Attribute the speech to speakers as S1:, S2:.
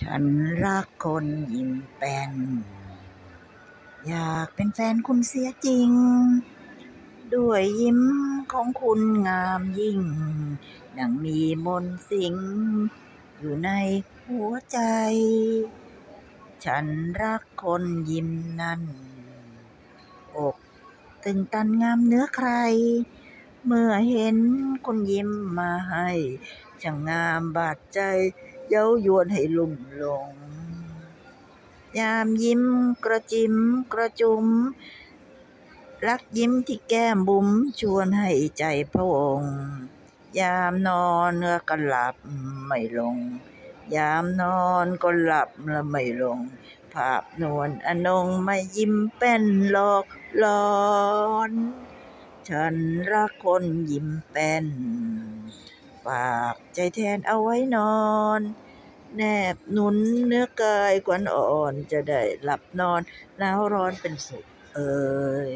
S1: ฉันรักคนยิ้มแป้น อยากเป็นแฟนคุณเสียจริง ด้วยยิ้มของคุณงามยิ่ง ดังมีมนต์สิง อยู่ในหัวใจ ฉันรักคนยิ้มนั้น อกตึงตันงามเนื้อใคร เมื่อเห็นคุณยิ้มมาให้ช่างงามบาดใจ เย้ายวนให้ลุ่มหลง ยามยิ้มกระจิมกระจุม รักยิ้มที่แก้มบุ๋มชวนให้ใจพะวงยามนอนเนื้อก็หลับไม่ลง ยามนอนก็หลับและไม่ลง ภาพนวลอนงไม่ยิ้มแป้นหลอกหลอน ฉันรักคนยิ้มแป้น ฝากใจแทนเอาไว้นอน แนบหนุนเนื้อกายกวนอ่อนจะได้หลับนอนหนาวร้อนเป็นสุขเอ่ย